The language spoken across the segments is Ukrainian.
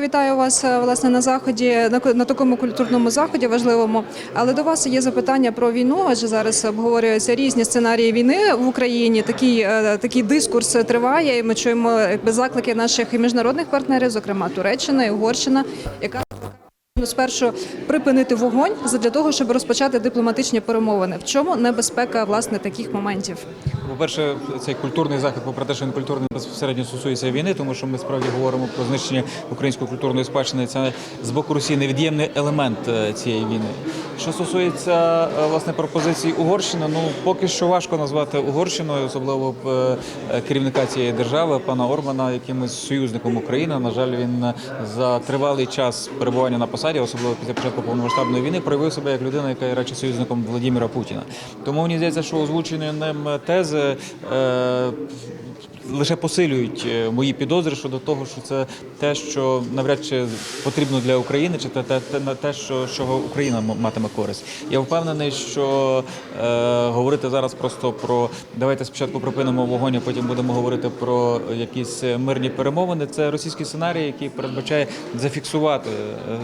Вітаю вас е, власне на заході на, такому культурному заході важливому. Але до вас є запитання про війну. Адже зараз обговорюються різні сценарії війни в Україні. Такий, е, такий дискурс триває. І ми чуємо якби заклики наших і міжнародних партнерів, зокрема Туреччина і Угорщина, яка спершу припинити вогонь для того, щоб розпочати дипломатичні перемовини. В чому небезпека власне таких моментів? По-перше, цей культурний захід, попри те, що він культурний безпосередньо стосується війни, тому що ми справді говоримо про знищення української культурної спадщини. Це з боку Росії невід'ємний елемент е, цієї війни. Що стосується е, власне пропозицій Угорщини, ну поки що важко назвати Угорщиною, особливо е, керівника цієї держави, пана Орбана, якимось союзником України. На жаль, він за тривалий час перебування на посаді, особливо після початку повномасштабної війни, проявив себе як людина, яка є радше союзником Владимира Путіна. Тому мені здається, що озвучені ним тези. Е, Лише посилюють е, мої підозри щодо того, що це те, що навряд чи потрібно для України, чи те, те, те, те що, чого Україна м- матиме користь. Я впевнений, що е, говорити зараз просто про давайте спочатку припинимо вогонь, а потім будемо говорити про якісь мирні перемовини. Це російський сценарій, який передбачає зафіксувати е,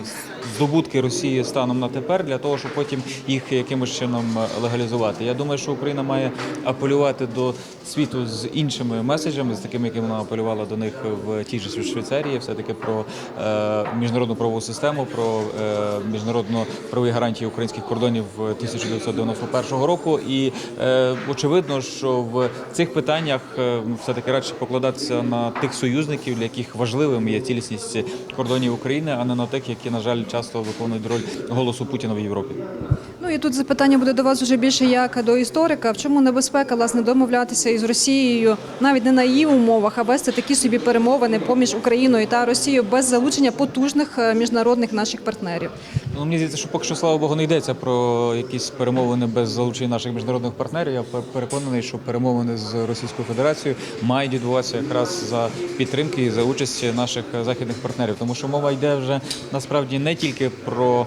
здобутки Росії станом на тепер для того, щоб потім їх якимось чином легалізувати. Я думаю, що Україна має апелювати до світу з іншими меседжами, з такими, якими вона апелювала до них в тій же Швейцарії, все таки про е, міжнародну правову систему, про е, міжнародно правові гарантії українських кордонів 1991 року. І е, очевидно, що в цих питаннях е, все таки радше покладатися на тих союзників, для яких важливим є цілісність кордонів України, а не на тих, які на жаль часто виконують роль голосу Путіна в Європі. Ну і тут запитання буде до вас вже більше як до історика. В чому небезпека власне домовлятися із Росією, навіть не на її умовах, а вести такі собі перемовини поміж Україною та Росією без залучення потужних е, міжнародних наших партнерів? Ну, мені здається, що поки що, слава Богу, не йдеться про якісь перемовини без залучення наших міжнародних партнерів. Я переконаний, що перемовини з Російською Федерацією мають відбуватися якраз за підтримки і за участі наших західних партнерів, тому що мова йде вже насправді не тільки про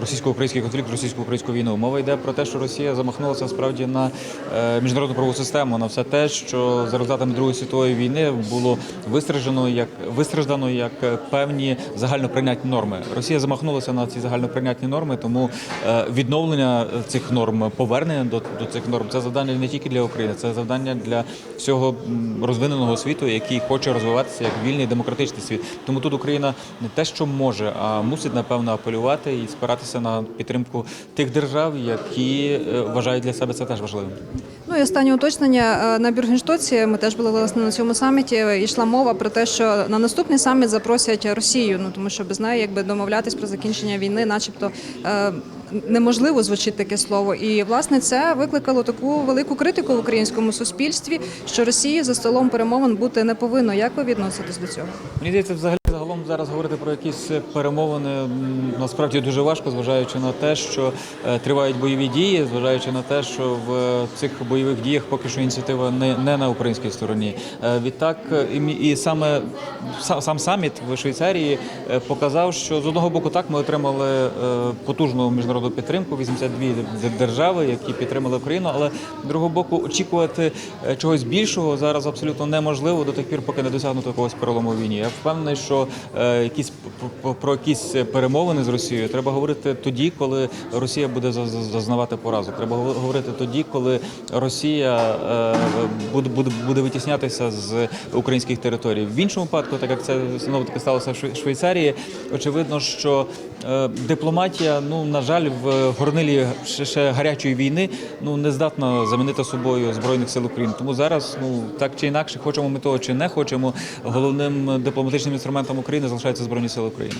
російсько-український конфлікт, російсько-українську війну. Мова йде про те, що Росія замахнулася справді на е, міжнародну правову систему, на все те, що за результатами Другої світової війни було вистраждано як вистраждано як е, певні загальноприйнятні норми. Росія замахнулася на ці загальноприйнятні норми, тому е, відновлення цих норм, повернення до, до цих норм це завдання не тільки для України, це завдання для всього розвиненого світу, який хоче розвиватися як вільний демократичний світ. Тому тут Україна не те, що може, а мусить напевно апелювати і спиратися на підтримку тих держав, які е, вважають для себе це теж важливим. Ну і останнє уточнення Е, на Бюргенштоці. Ми теж були власне на цьому саміті. Йшла мова про те, що на наступний саміт запросять Росію. Ну тому що без неї якби домовлятись про закінчення війни, начебто. е, Неможливо звучить таке слово, і власне це викликало таку велику критику в українському суспільстві, що Росії за столом перемовин бути не повинно. Як ви відноситесь до цього? Мені здається, взагалі зараз говорити про якісь перемовини насправді дуже важко, зважаючи на те, що е, тривають бойові дії, зважаючи на те, що в е, цих бойових діях поки що ініціатива не, не на українській стороні. Е, Відтак, і, саме са- сам саміт в Швейцарії показав, що з одного боку так ми отримали потужну міжнародну підтримку, 82 д- держави, які підтримали Україну, але з другого боку очікувати чогось більшого зараз абсолютно неможливо до тих пір, поки не досягнуто якогось перелому війні. Я впевнений, що якісь п- п- про якісь перемовини з Росією треба говорити тоді, коли Росія буде за- за- зазнавати поразу. Треба говор- говорити тоді, коли Росія е, буде, буде, буде витіснятися з українських територій. В іншому випадку, так як це знову таки сталося в Швейцарії, очевидно, що е, дипломатія, ну на жаль, в горнилі ще гарячої війни ну не здатна замінити собою збройних сил України. Тому зараз, ну так чи інакше, хочемо ми того чи не хочемо, головним дипломатичним інструментом України залишаються збройні сили України.